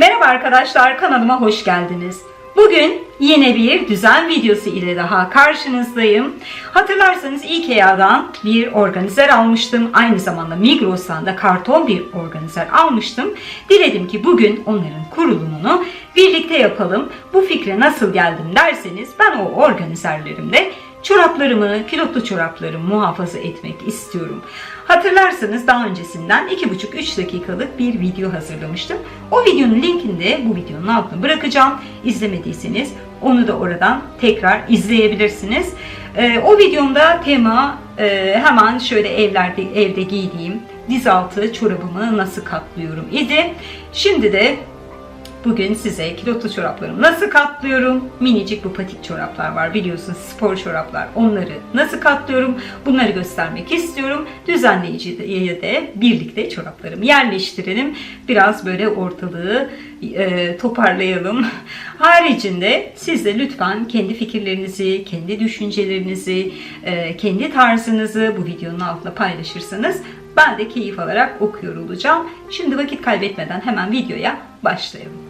Merhaba arkadaşlar kanalıma hoş geldiniz. Bugün yine bir düzen videosu ile daha karşınızdayım. Hatırlarsanız IKEA'dan bir organizer almıştım. Aynı zamanda Migros'tan da karton bir organizer almıştım. Diledim ki bugün onların kurulumunu birlikte yapalım. Bu fikre nasıl geldim derseniz ben o organizerlerimde çoraplarımı, kilotlu çoraplarımı muhafaza etmek istiyorum. Hatırlarsanız daha öncesinden 2,5-3 dakikalık bir video hazırlamıştım. O videonun linkini de bu videonun altına bırakacağım. İzlemediyseniz onu da oradan tekrar izleyebilirsiniz. Ee, o videomda tema e, hemen şöyle evlerde evde giydiğim diz altı çorabımı nasıl katlıyorum idi. Şimdi de Bugün size kilotlu çoraplarımı nasıl katlıyorum? Minicik bu patik çoraplar var biliyorsunuz spor çoraplar. Onları nasıl katlıyorum? Bunları göstermek istiyorum. Düzenleyiciye de birlikte çoraplarımı yerleştirelim. Biraz böyle ortalığı e, toparlayalım. Haricinde siz de lütfen kendi fikirlerinizi, kendi düşüncelerinizi, e, kendi tarzınızı bu videonun altına paylaşırsanız ben de keyif alarak okuyor olacağım. Şimdi vakit kaybetmeden hemen videoya başlayalım.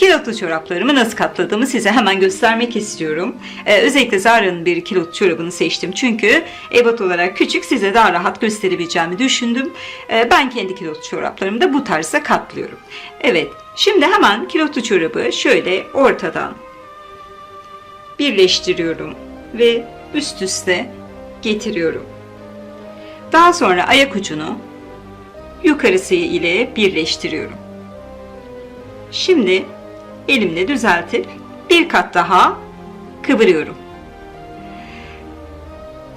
Kilotlu çoraplarımı nasıl katladığımı size hemen göstermek istiyorum. Ee, özellikle Zara'nın bir kilotlu çorabını seçtim. Çünkü ebat olarak küçük size daha rahat gösterebileceğimi düşündüm. Ee, ben kendi kilotlu çoraplarımı da bu tarzda katlıyorum. Evet şimdi hemen kilotlu çorabı şöyle ortadan birleştiriyorum ve üst üste getiriyorum. Daha sonra ayak ucunu yukarısı ile birleştiriyorum. Şimdi elimle düzeltip bir kat daha kıvırıyorum.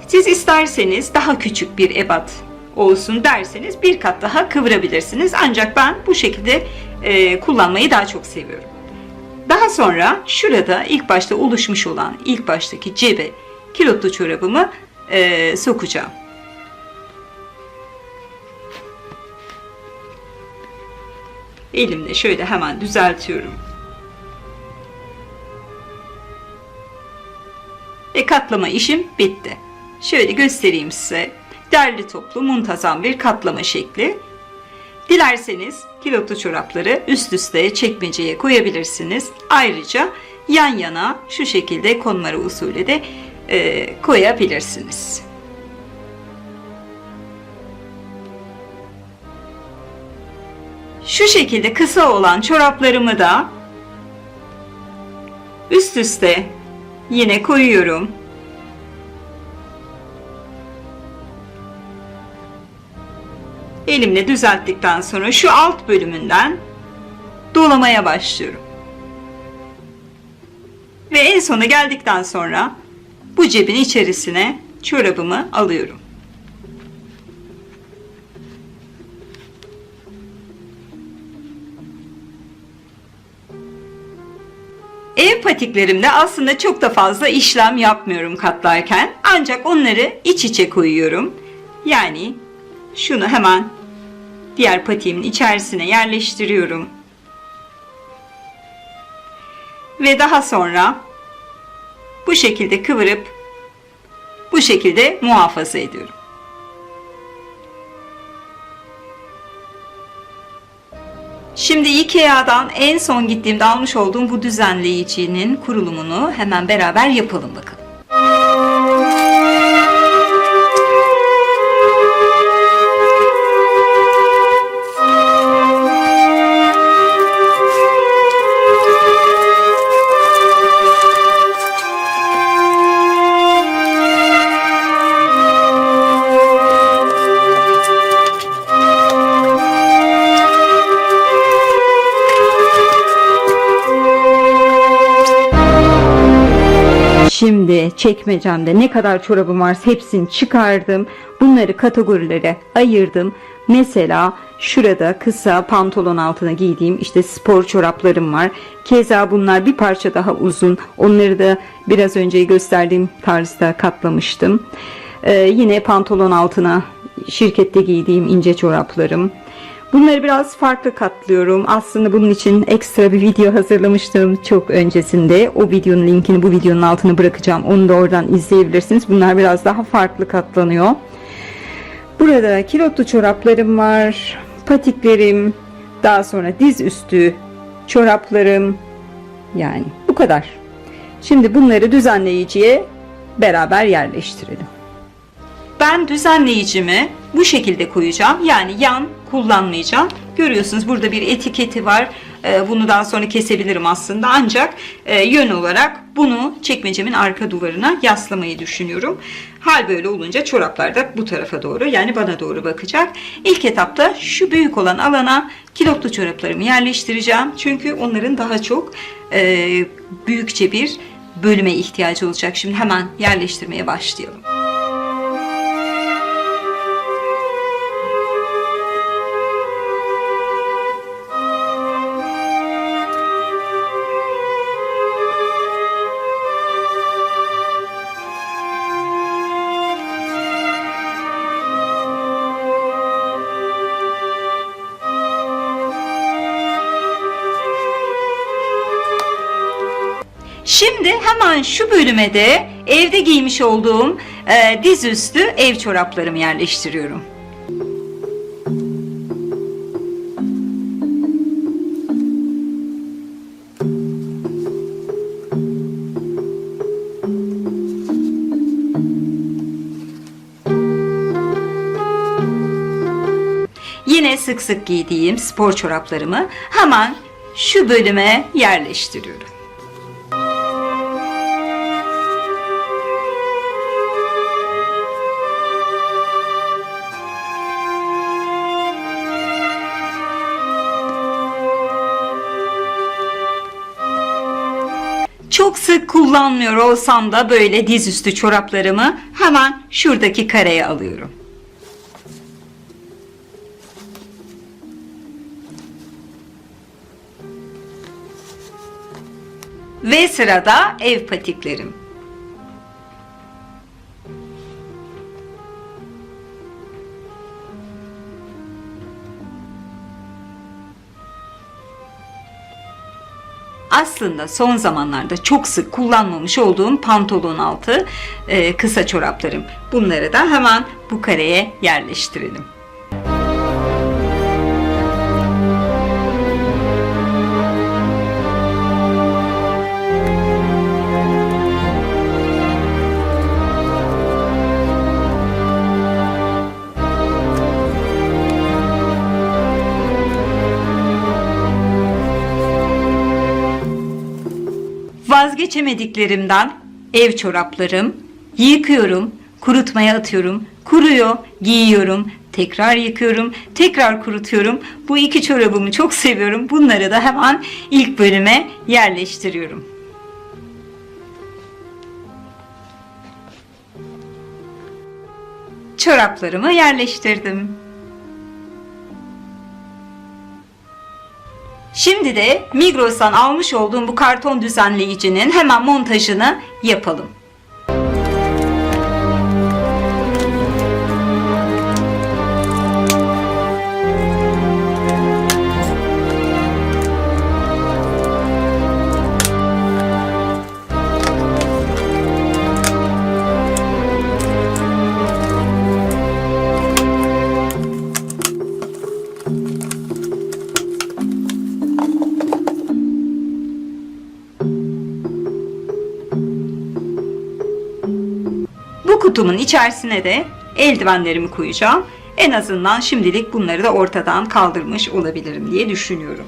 Siz isterseniz daha küçük bir ebat olsun derseniz bir kat daha kıvırabilirsiniz. Ancak ben bu şekilde e, kullanmayı daha çok seviyorum. Daha sonra şurada ilk başta oluşmuş olan ilk baştaki cebe kilotlu çorabımı e, sokacağım. Elimle şöyle hemen düzeltiyorum. Ve katlama işim bitti. Şöyle göstereyim size. Derli toplu muntazam bir katlama şekli. Dilerseniz kilotlu çorapları üst üste çekmeceye koyabilirsiniz. Ayrıca yan yana şu şekilde konmara usulü de e, koyabilirsiniz. Şu şekilde kısa olan çoraplarımı da üst üste yine koyuyorum. Elimle düzelttikten sonra şu alt bölümünden dolamaya başlıyorum. Ve en sona geldikten sonra bu cebin içerisine çorabımı alıyorum. Ev patiklerimde aslında çok da fazla işlem yapmıyorum katlarken. Ancak onları iç içe koyuyorum. Yani şunu hemen diğer patiğimin içerisine yerleştiriyorum. Ve daha sonra bu şekilde kıvırıp bu şekilde muhafaza ediyorum. Şimdi IKEA'dan en son gittiğimde almış olduğum bu düzenleyicinin kurulumunu hemen beraber yapalım bakalım. Şimdi çekmecemde ne kadar çorabım varsa hepsini çıkardım. Bunları kategorilere ayırdım. Mesela şurada kısa pantolon altına giydiğim işte spor çoraplarım var. Keza bunlar bir parça daha uzun. Onları da biraz önce gösterdiğim tarzda katlamıştım. Ee, yine pantolon altına şirkette giydiğim ince çoraplarım. Bunları biraz farklı katlıyorum. Aslında bunun için ekstra bir video hazırlamıştım çok öncesinde. O videonun linkini bu videonun altına bırakacağım. Onu da oradan izleyebilirsiniz. Bunlar biraz daha farklı katlanıyor. Burada kilotlu çoraplarım var. Patiklerim, Daha sonra diz üstü çoraplarım. Yani bu kadar. Şimdi bunları düzenleyiciye beraber yerleştirelim. Ben düzenleyicimi bu şekilde koyacağım. Yani yan kullanmayacağım. Görüyorsunuz burada bir etiketi var. Ee, Bunu daha sonra kesebilirim aslında. Ancak e, yön olarak bunu çekmecemin arka duvarına yaslamayı düşünüyorum. Hal böyle olunca çoraplar da bu tarafa doğru yani bana doğru bakacak. İlk etapta şu büyük olan alana kilotlu çoraplarımı yerleştireceğim. Çünkü onların daha çok e, büyükçe bir bölüme ihtiyacı olacak. Şimdi hemen yerleştirmeye başlayalım. Şimdi hemen şu bölüme de evde giymiş olduğum e, dizüstü ev çoraplarımı yerleştiriyorum. Yine sık sık giydiğim spor çoraplarımı hemen şu bölüme yerleştiriyorum. Çok sık kullanmıyor olsam da böyle dizüstü çoraplarımı hemen şuradaki kareye alıyorum. Ve sırada ev patiklerim. Aslında son zamanlarda çok sık kullanmamış olduğum pantolon altı e, kısa çoraplarım. Bunları da hemen bu kareye yerleştirelim. Vazgeçemediklerimden ev çoraplarım. Yıkıyorum, kurutmaya atıyorum. Kuruyor, giyiyorum. Tekrar yıkıyorum, tekrar kurutuyorum. Bu iki çorabımı çok seviyorum. Bunları da hemen ilk bölüme yerleştiriyorum. Çoraplarımı yerleştirdim. Şimdi de Migros'tan almış olduğum bu karton düzenleyicinin hemen montajını yapalım. Kutumun içerisine de eldivenlerimi koyacağım. En azından şimdilik bunları da ortadan kaldırmış olabilirim diye düşünüyorum.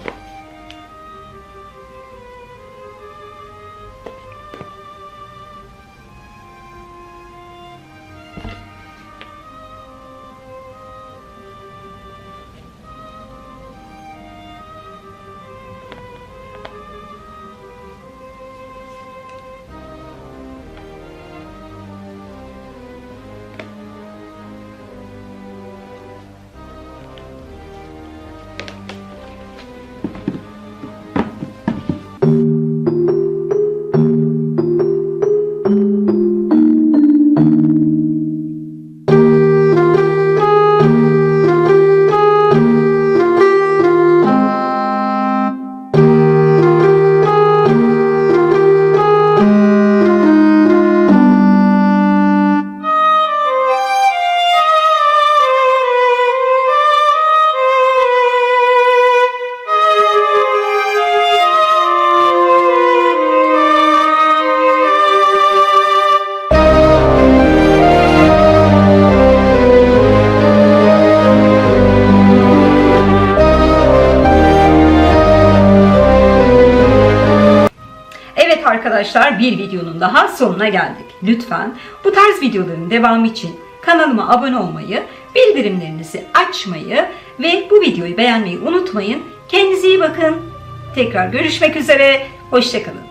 Arkadaşlar bir videonun daha sonuna geldik. Lütfen bu tarz videoların devamı için kanalıma abone olmayı, bildirimlerinizi açmayı ve bu videoyu beğenmeyi unutmayın. Kendinize iyi bakın. Tekrar görüşmek üzere. Hoşçakalın.